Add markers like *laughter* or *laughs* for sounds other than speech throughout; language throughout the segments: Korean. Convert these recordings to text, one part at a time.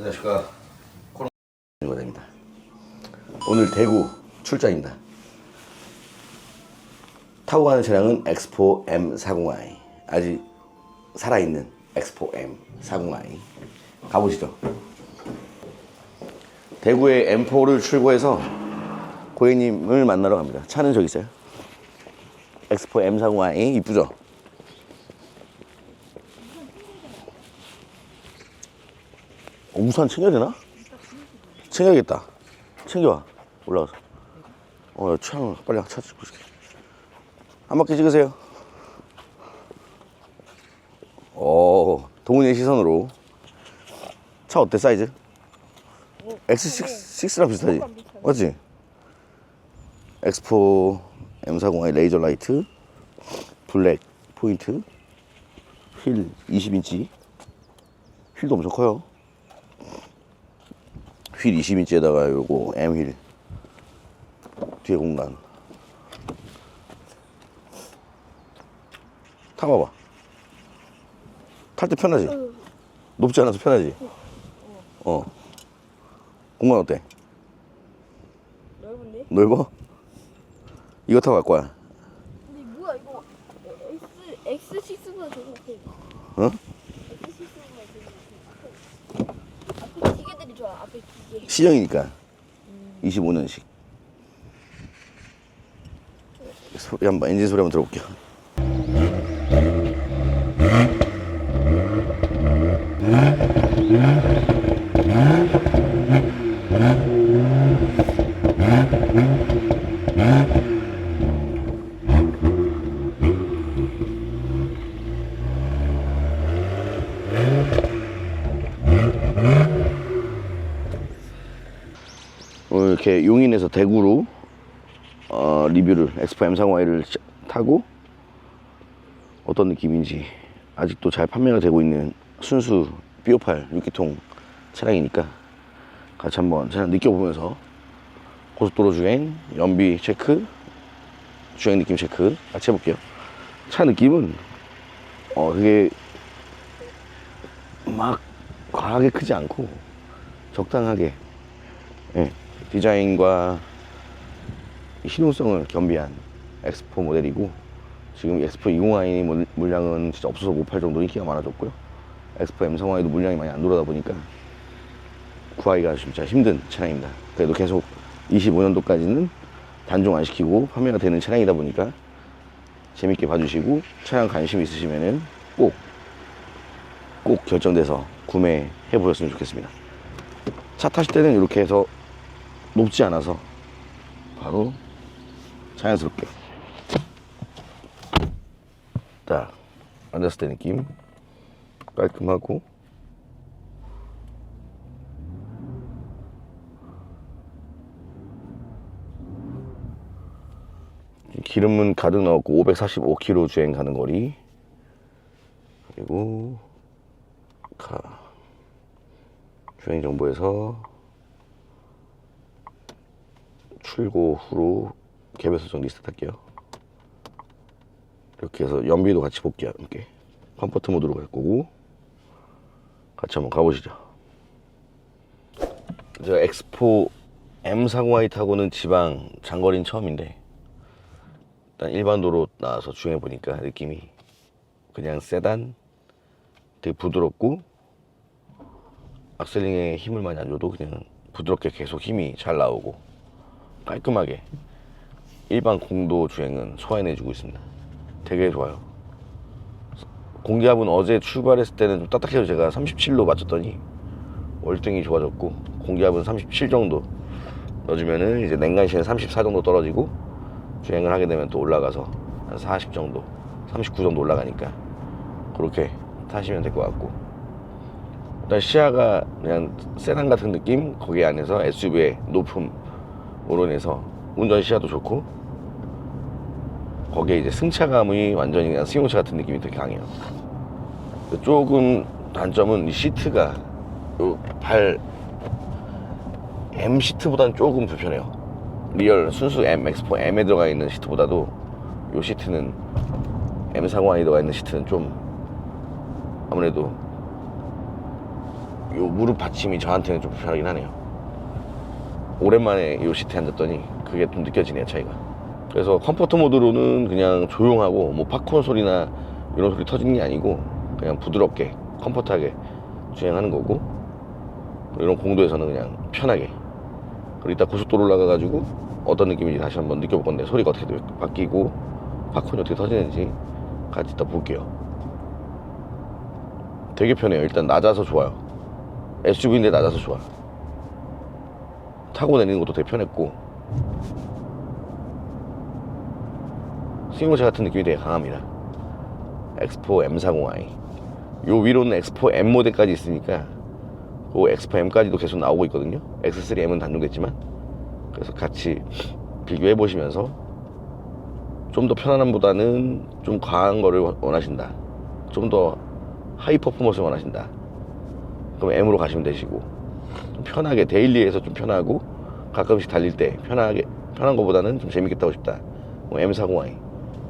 안녕하십니까 코로나입니다. 오늘 대구 출장입니다. 타고 가는 차량은 엑스포 M40i 아직 살아있는 엑스포 M40i 가보시죠. 대구에 M4를 출고해서 고객님을 만나러 갑니다. 차는 저기 있어요. 엑스포 M40i 이쁘죠? 우산 챙겨야 되나? 챙겨야겠다. 챙겨와. 올라가서. 어, 취향을 빨리 찾고 있을게. 한 바퀴 찍으세요. 어, 동훈이의 시선으로. 차 어때, 사이즈? X6, 6랑 비슷하지? 맞지? 엑스포 M40i 레이저 라이트, 블랙 포인트, 휠 20인치. 휠도 엄청 커요. 휠 20인치에다가 요거 M휠 뒤에 공간 타봐봐 탈 때 편하지? 높지 않아서 편하지? 어 공간 어때? 넓은데? 넓어? 이거 타고 갈 거야 근데 뭐야 이거 X X6보다 더 높아. 어? X6보다 더 기계들이 좋아. 앞에 기계. 시정이니까 25년식 소리 한번 엔진 소리 한번 들어볼게요 이렇게 용인에서 대구로 어, 리뷰를 엑스포 M30i를 타고 어떤 느낌인지 아직도 잘 판매가 되고 있는 순수 B58 6기통 차량이니까 같이 한번 차량 느껴보면서 고속도로 주행, 연비 체크, 주행 느낌 체크 같이 해볼게요. 차 느낌은 어 되게 막 과하게 크지 않고 적당하게 예, 디자인과 이 실용성을 겸비한 엑스포 모델이고 지금 엑스포 20i 물- 물량은 진짜 없어서 못 팔 정도로 인기가 많아졌고요. 엑스포 M30i도 물량이 많이 안 돌아다 보니까 구하기가 진짜 힘든 차량입니다. 그래도 계속 25년도까지는 단종 안 시키고 판매가 되는 차량이다 보니까 재밌게 봐주시고 차량 관심 있으시면은 꼭, 꼭 결정돼서 구매해 보셨으면 좋겠습니다. 차 타실 때는 이렇게 해서 높지 않아서 바로 자연스럽게. 딱 앉았을 때 느낌 깔끔하고. 기름은 가득 넣었고 545km 주행 가는 거리. 그리고 가. 주행 정보에서 출고 후로 개별 설정 리스트 할게요. 이렇게 해서 연비도 같이 볼게요. 함께 컴포트 모드로 갈 거고 같이 한번 가보시죠. 제가 엑스포 M40i 타고는 지방 장거리는 처음인데 일단 일반 도로 나와서 주행해 보니까 느낌이 그냥 세단 되게 부드럽고 악셀링에 힘을 많이 안 줘도 그냥 부드럽게 계속 힘이 잘 나오고 깔끔하게 일반 공도 주행은 소화해내주고 있습니다. 되게 좋아요. 공기압은 어제 출발했을 때는 좀 딱딱해서 제가 37로 맞췄더니 월등히 좋아졌고 공기압은 37 정도 넣어주면은 이제 냉간 시에 34 정도 떨어지고 주행을 하게 되면 또 올라가서 한 40 정도, 39 정도 올라가니까 그렇게 타시면 될 것 같고 일단 시야가 그냥 세단 같은 느낌 거기 안에서 SUV의 높음 인해서 운전 시야도 좋고 거기에 이제 승차감이 완전히 그냥 승용차 같은 느낌이 되게 강해요. 조금 단점은 이 시트가 요발 M 시트보다는 조금 불편해요. 리얼 순수 M 엑스포 M에 들어가 있는 시트보다도 요 시트는 M40i 들어가 있는 시트는 좀 아무래도 요 무릎 받침이 저한테는 좀 불편하긴 하네요. 오랜만에 요 시트에 앉았더니 그게 좀 느껴지네요 차이가. 그래서 컴포트 모드로는 그냥 조용하고 뭐 팝콘 소리나 이런 소리 터지는 게 아니고 그냥 부드럽게 컴포트하게 주행하는 거고 이런 공도에서는 그냥 편하게. 그리고 이따 고속도로 올라가가지고 어떤 느낌인지 다시 한번 느껴볼 건데 소리가 어떻게 바뀌고 팝콘이 어떻게 터지는지 같이 이따 볼게요. 되게 편해요. 일단 낮아서 좋아요. SUV인데 낮아서 좋아 타고 다니는 것도 되게 편했고. 승용차 같은 느낌이 되게 강합니다. 엑스포 M40i 요 위로는 엑스포 M 모델까지 있으니까 그 엑스포 M까지도 계속 나오고 있거든요. X3M은 단종됐지만. 그래서 같이 비교해 보시면서 좀 더 편안함보다는 좀 과한 거를 원하신다. 좀 더 하이 퍼포먼스 원하신다. 그럼 M으로 가시면 되시고. 좀 편하게 데일리에서 좀 편하고 가끔씩 달릴 때 편하게 편한 거보다는 좀 재밌게 타고 싶다. 뭐 M40i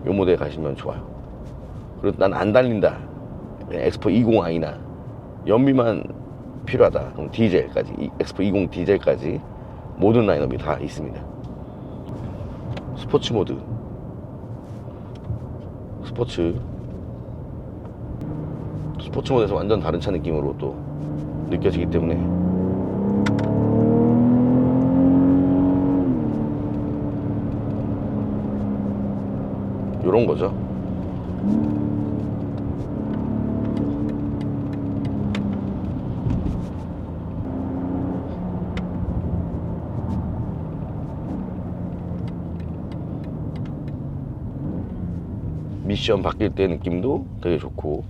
요 모델 가시면 좋아요. 그리고 난 안 달린다. 엑스포 20i나. 연비만 필요하다. 그럼 디젤까지. 이 엑스포 20 디젤까지 모든 라인업이 다 있습니다. 스포츠 모드. 스포츠. 스포츠 모드에서 완전 다른 차 느낌으로 또 느껴지기 때문에 요런 거죠? 미션 바뀔 때 느낌도 되게 좋고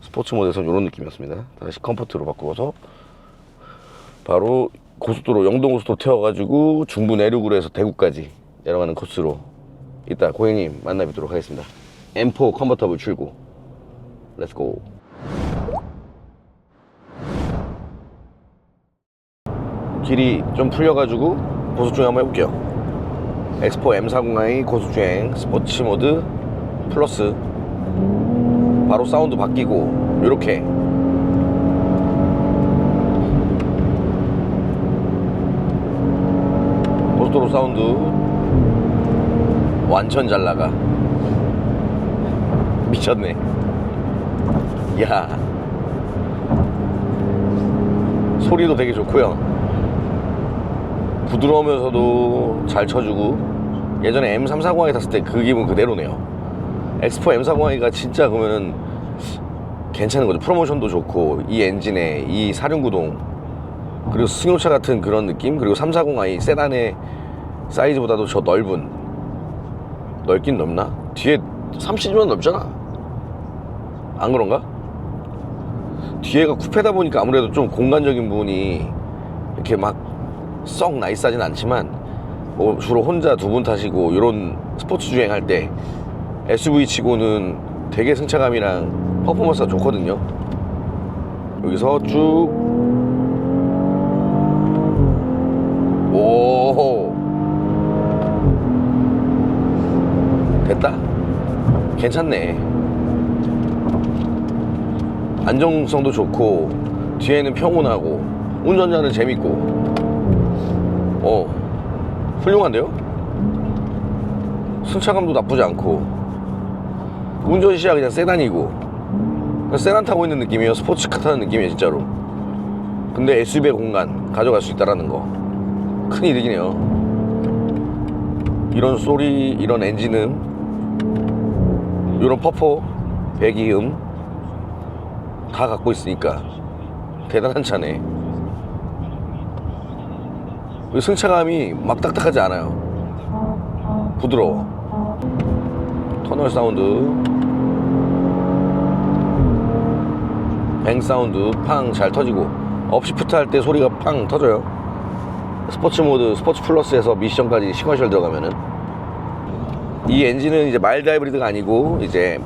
스포츠 모드에서 이런 느낌이었습니다. 다시 컴포트로 바꾸어서 바로 고속도로 영동고속도로 태워가지고 중부 내륙으로 해서 대구까지 내려가는 코스로 이따 고객님 만나 뵙도록 하겠습니다. M4 컨버터블 출고 렛츠고 길이 좀 풀려가지고 고속주행 한번 해볼게요. 엑스포 M40i 고속주행 스포츠 모드 플러스 바로 사운드 바뀌고 이렇게 고속도로 사운드 완전 잘 나가. 미쳤네. 야. 소리도 되게 좋고요. 부드러우면서도 잘 쳐주고. 예전에 M340i 탔을 때 그 기분 그대로네요. 엑스포 M40i가 진짜 그러면은 괜찮은 거죠. 프로모션도 좋고 이 엔진에 이 사륜구동 그리고 승용차 같은 그런 느낌 그리고 340i 세단의 사이즈보다도 저 넓은 넓긴 넓나? 뒤에 30만 넓잖아. 안 그런가? 뒤에가 쿠페다 보니까 아무래도 좀 공간적인 부분이 이렇게 막 썩 나이스하진 않지만 뭐 주로 혼자 두 분 타시고 이런 스포츠 주행할 때 SUV 치고는 되게 승차감이랑 퍼포먼스가 좋거든요. 여기서 쭉. 오. 됐다. 괜찮네. 안정성도 좋고, 뒤에는 평온하고, 운전자는 재밌고, 어, 훌륭한데요? 승차감도 나쁘지 않고, 운전 시야 그냥 세단이고. 세단 타고 있는 느낌이에요. 스포츠카 타는 느낌이에요 진짜로. 근데 SUV의 공간 가져갈 수 있다라는 거. 큰일이네요. 이런 소리 이런 엔진음 이런 퍼포 배기음 다 갖고 있으니까 대단한 차네. 승차감이 막 딱딱하지 않아요. 부드러워. 터널 사운드. 뱅 사운드 팡 잘 터지고 업시프트 할 때 소리가 팡 터져요. 스포츠 모드 스포츠 플러스에서 미션까지 시커셜 들어가면은 이 엔진은 이제 마일드 하이브리드가 아니고 이제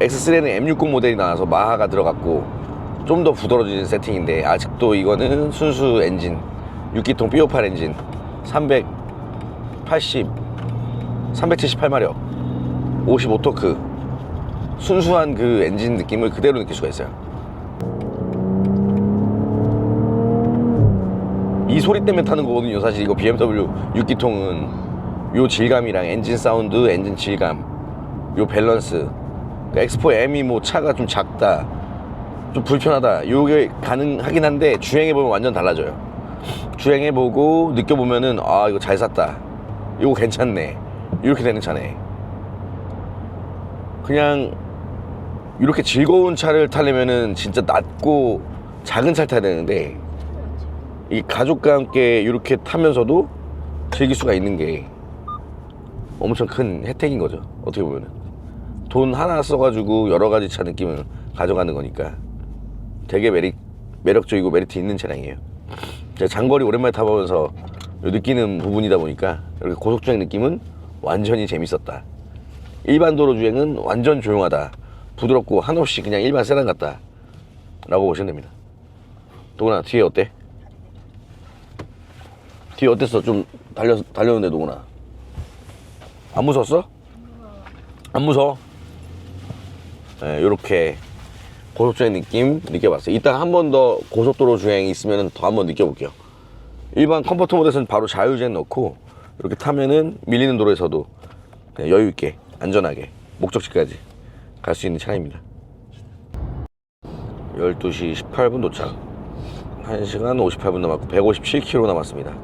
X3는 M60 모델이 나와서 마하가 들어갔고 좀 더 부드러워진 세팅인데 아직도 이거는 순수 엔진 6기통 B58 엔진 380 378마력 55토크. 순수한 그 엔진 느낌을 그대로 느낄 수가 있어요. 소리 때문에 타는 거거든요. 사실 이거 BMW 6기통은 요 질감이랑 엔진 사운드, 엔진 질감, 요 밸런스. 그러니까 엑스포 M이 뭐 차가 좀 작다, 좀 불편하다. 요게 가능하긴 한데 주행해 보면 완전 달라져요. 주행해 보고 느껴 보면은 아 이거 잘 샀다. 이거 괜찮네. 이렇게 되는 차네. 그냥 이렇게 즐거운 차를 타려면은 진짜 낮고 작은 차를 타야 되는데 이 가족과 함께 이렇게 타면서도 즐길 수가 있는 게 엄청 큰 혜택인 거죠. 어떻게 보면은 돈 하나 써가지고 여러 가지 차 느낌을 가져가는 거니까 되게 매력 매력적이고 메리트 있는 차량이에요. 제가 장거리 오랜만에 타보면서 느끼는 부분이다 보니까 이렇게 고속주행 느낌은 완전히 재밌었다. 일반 도로 주행은 완전 조용하다. 부드럽고 한없이 그냥 일반 세단 같다. 라고 보시면 됩니다. 도구나 뒤에 어때? 뒤에 어땠어? 좀 달려, 달렸는데 도구나 안 무서웠어? 안 무서워? 네, 요렇게 고속주행 느낌 느껴봤어요. 이따가 한번 더 고속도로 주행 있으면 더 한 번 느껴볼게요. 일반 컴포트 모드에서는 바로 자율주행 넣고 이렇게 타면은 밀리는 도로에서도 여유 있게 안전하게 목적지까지 갈 수 있는 차량입니다. 12시 18분 도착. 1시간 58분 남았고 157km 남았습니다.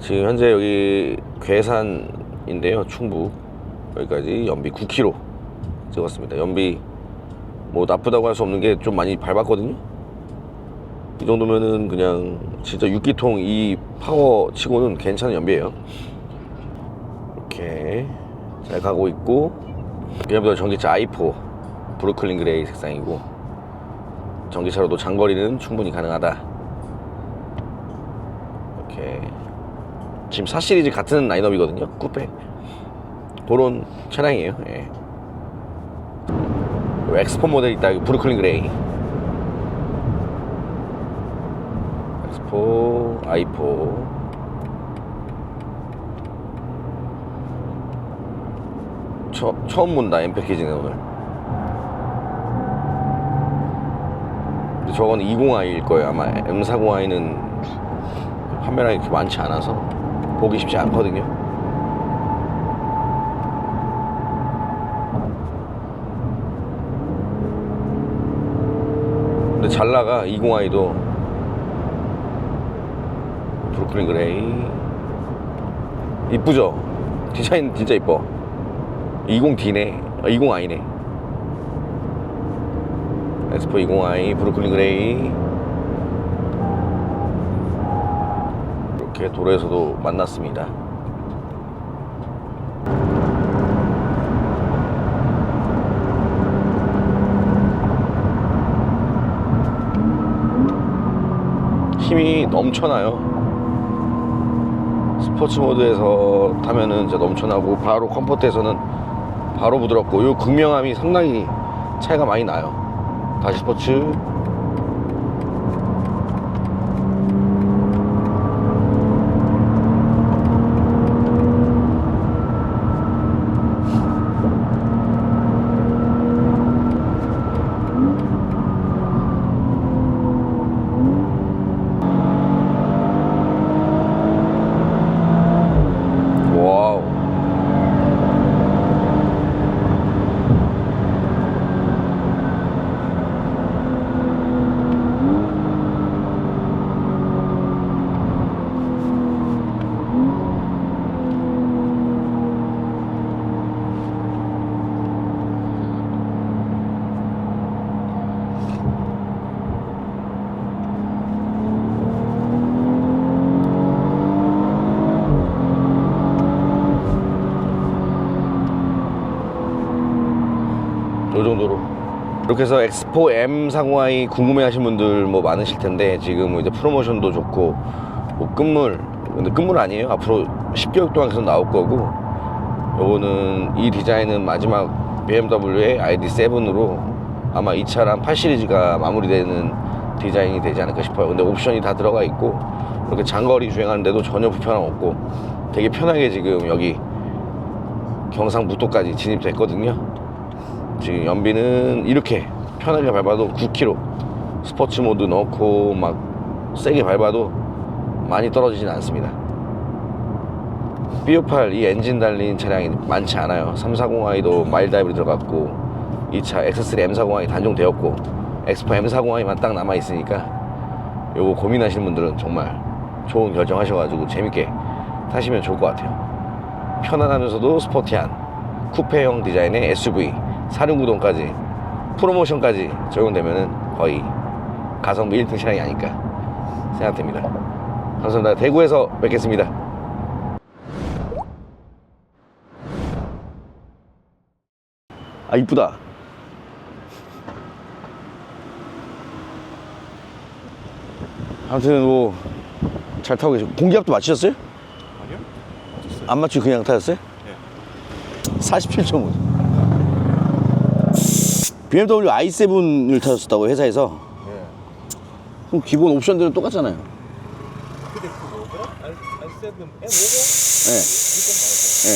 지금 현재 여기 괴산 인데요. 충북 여기까지 연비 9km 찍었습니다. 연비 뭐 나쁘다고 할 수 없는 게 좀 많이 밟았거든요. 이 정도면은 그냥 진짜 6기통 이 파워 치고는 괜찮은 연비예요. 이렇게 잘 가고 있고 BMW 전기차 i4 브루클린 그레이 색상이고 전기차로도 장거리는 충분히 가능하다. 이렇게 지금 4 시리즈 같은 라인업이거든요. 쿠페 그런 차량이에요. 예. 엑스포 모델 있다. 브루클린 그레이. 엑스포 i4 처, 처음 본다 M 패키지네 오늘 저건 20i일 거예요 아마 M40i는 판매량이 그렇게 많지 않아서 보기 쉽지 않거든요. 근데 잘 나가 20i도. 브루클린 그레이. 이쁘죠? 디자인 진짜 이뻐. 20D네. 아, 20i네. 엑스포 20i 브루클린 그레이 이렇게 도로에서도 만났습니다. 힘이 넘쳐나요. 스포츠 모드에서 타면은 이제 넘쳐나고 바로 컴포트에서는 바로 부드럽고 요 극명함이 상당히 차이가 많이 나요. 다시 스포츠 와우 요 정도로 해서 엑스포 M 상호아이 궁금해하신 분들 뭐 많으실 텐데 지금 이제 프로모션도 좋고 뭐 끝물 근데 끝물 아니에요. 앞으로 10개월 동안 계속 나올 거고 요거는 이 디자인은 마지막 BMW의 ID7으로 아마 이 차랑 8 시리즈가 마무리되는 디자인이 되지 않을까 싶어요. 근데 옵션이 다 들어가 있고 이렇게 장거리 주행하는데도 전혀 불편함 없고 되게 편하게 지금 여기 경상북도까지 진입됐거든요 지금 연비는 이렇게 편하게 밟아도 9km 스포츠 모드 넣고 막 세게 밟아도 많이 떨어지진 않습니다. B58 이 엔진 달린 차량이 많지 않아요. 340i도 마일 다이브로 들어갔고 이 차 X3 M40i 단종되었고 X4 M40i만 딱 남아 있으니까 요거 고민하시는 분들은 정말 좋은 결정하셔가지고 재밌게 타시면 좋을 것 같아요. 편안하면서도 스포티한 쿠페형 디자인의 SUV 사륜구동까지 프로모션까지 적용되면은 거의 가성비 1등 차량이 아닐까 생각됩니다. 감사합니다. 대구에서 뵙겠습니다. 아 이쁘다. 아무튼 뭐 잘 타고 계시고 공기압도 맞추셨어요? 아니요? 안 맞추고 그냥 타셨어요? 네. 47.5. BMW i7을 타셨다고 회사에서 네. 그럼 기본 옵션들은 똑같잖아요. 근데 그 뭐더라? R, R7 M50? 네. 이건 네.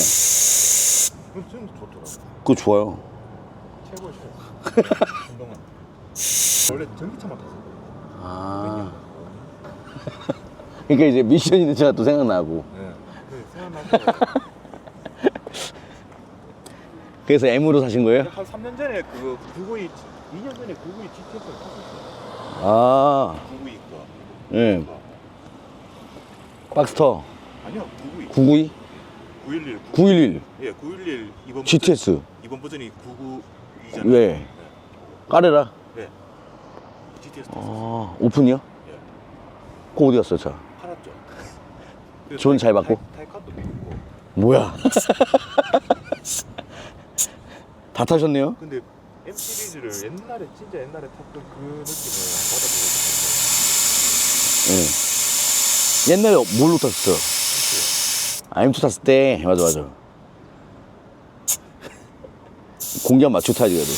말고 그건 좀 좋더라고 그거 좋아요. 최고죠 한동안 *laughs* 원래 전기차만 탔어 아. *laughs* 그러니까 이제 미션 있는 차가 또 생각나고. 네. 그 생각나고 *laughs* 그래서 M으로 사신 거예요? 한 3년 전에 그 992 2년 전에 992 GTS를 탔었어요 아, 992 거 예. 박스터 아니요 992 992? 911 911 예, 911 이번 GTS. 버전, 이번 버전이 992잖아요 네. 까레라. 네. GTS 탔었어요 아, 오픈이요? 예. 그거 어디 갔어요, 차? 팔았죠 그래서 존잘 받고? 타이- 타이칸도 있고 뭐야? *laughs* 다 타셨네요? 근데 M 시리즈를 옛날에 진짜 옛날에 탔던 그 느낌을 받아보고 예. 옛날에 뭘로 탔었어요? 싶어요. 아, M2 탔을 때. 맞아, 맞아. 공기압 맞추고 타야지, 그래도.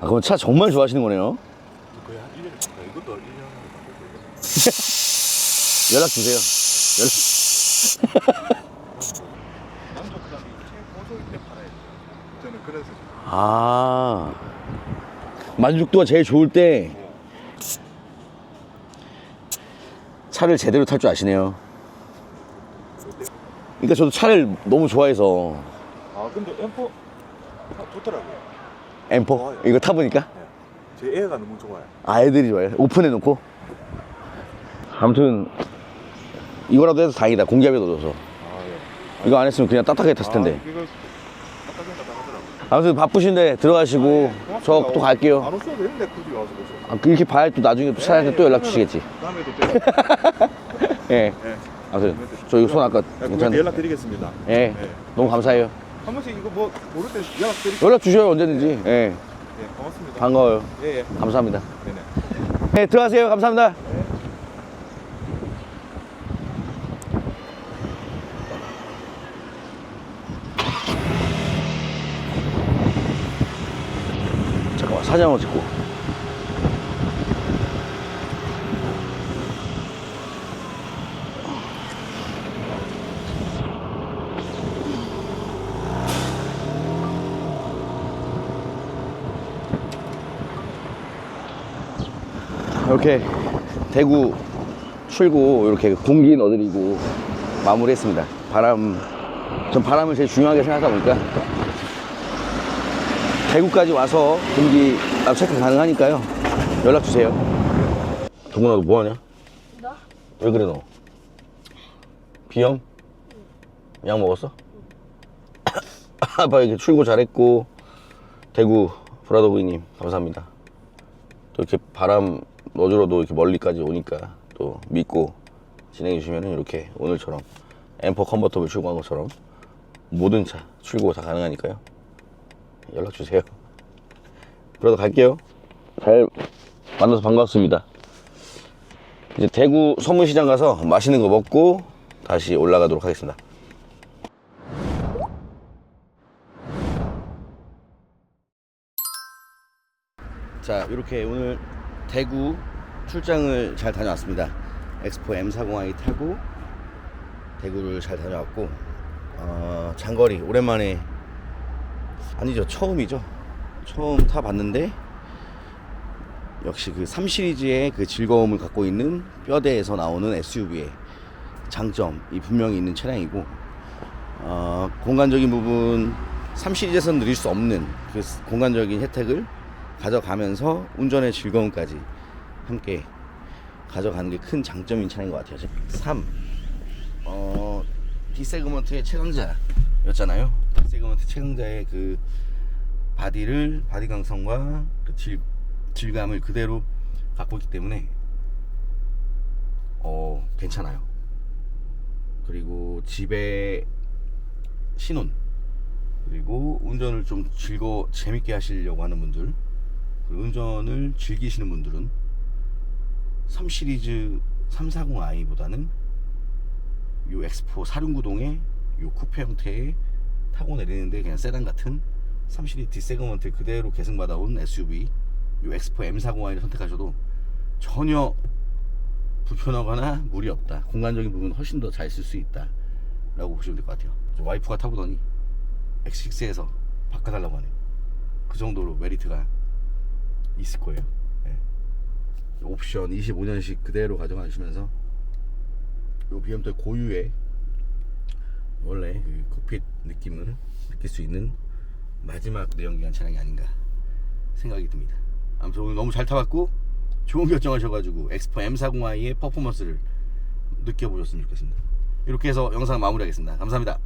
아, 그럼 차 정말 좋아하시는 거네요? 거의 한 1년에 바꿔요. 이것도 1년에 바꿔요. 연락 주세요. 연락. 남자들이 최고소일 때 팔아야 돼. 저는 그래서 아. 만족도가 제일 좋을 때 차를 제대로 탈 줄 아시네요. 그러니까 저도 차를 너무 좋아해서 아 근데 M4 아, 좋더라고요. M4 좋아요. 이거 타보니까 네. 제 애가 너무 좋아요. 아 애들이 좋아해 오픈해 놓고 아무튼 이거라도 해서 다행이다 공기압이 넣어줘서 아 예. 이거 안 했으면 그냥 따뜻하게 탔을 텐데 아, 이거 딱딱하다 하더라고요. 아무튼 바쁘신데 들어가시고 저 또 갈게요 안 오셔도 되는데 굳이 와서 보셔. 아, 이렇게 봐야 또 나중에 또 차한테 또 연락 주시겠지 다음에도 또 *laughs* 예 네. 아무튼 저 이거 손 아까 네, 괜찮은데 연락 드리겠습니다. 예 네. 너무 감사해요 한 번씩 이거 뭐 모를 때 연락 드릴게요. 연락 주셔요 언제든지 예 네, 고맙습니다. 반가워요 예, 예. 감사합니다 네네. 네 들어가세요 감사합니다 사진 한번 찍고 이렇게 대구 출구 이렇게 공기 넣어드리고 마무리했습니다. 바람, 전 바람을 제일 중요하게 생각하다 보니까 대구까지 와서 공기 압 체크 가능하니까요. 연락 주세요. 동훈아 너 뭐하냐? 나? 왜 그래 너? 비염? 약 먹었어? *coughs* 아빠 이렇게 출고 잘했고 대구 브라더구이님 감사합니다. 또 이렇게 바람 넣어주러도 이렇게 멀리까지 오니까 또 믿고 진행해 주시면 이렇게 오늘처럼 엠퍼 컨버터블 출고한 것처럼 모든 차 출고 다 가능하니까요. 연락 주세요. 그래도 갈게요. 잘 만나서 반갑습니다. 이제 대구 서문시장 가서 맛있는 거 먹고 다시 올라가도록 하겠습니다. 자, 이렇게 오늘 대구 출장을 잘 다녀왔습니다. 엑스포 M40i 타고 대구를 잘 다녀왔고, 어, 장거리 오랜만에 아니죠 처음이죠. 처음 타봤는데 역시 그 3 시리즈의 그 즐거움을 갖고 있는 뼈대에서 나오는 SUV의 장점이 분명히 있는 차량이고 어, 공간적인 부분 3 시리즈에서는 누릴 수 없는 그 공간적인 혜택을 가져가면서 운전의 즐거움까지 함께 가져가는 게 큰 장점인 차량인 것 같아요. 3. 어, D세그먼트의 최강자 였잖아요. D세그먼트 최강자의 그 바디를 바디 강성과 그 질, 질감을 그대로 갖고 있기 때문에 어 괜찮아요. 그리고 집에 신혼 그리고 운전을 좀 즐거 재밌게 하시려고 하는 분들 그리고 운전을 즐기시는 분들은 3 시리즈 340i보다는 요 엑스포 사륜구동의 요 쿠페 형태의 타고 내리는데 그냥 세단 같은 3 시리즈 D세그먼트 그대로 계승받아온 SUV 요 엑스포 M40i를 선택하셔도 전혀 불편하거나 무리 없다. 공간적인 부분 은 훨씬 더 잘 쓸 수 있다. 라고 보시면 될 것 같아요. 저 와이프가 타보더니 X6에서 바꿔달라고 하네요. 그 정도로 메리트가 있을 거예요. 예. 옵션 25년식 그대로 가져가시면서 요 BMW 고유의 원래 그 콕핏 느낌을 느낄 수 있는 마지막 내연기관 차량이 아닌가 생각이 듭니다. 아무튼 오늘 너무 잘 타봤고 좋은 결정하셔가지고 엑스포 M40i의 퍼포먼스를 느껴보셨으면 좋겠습니다. 이렇게 해서 영상 마무리하겠습니다. 감사합니다.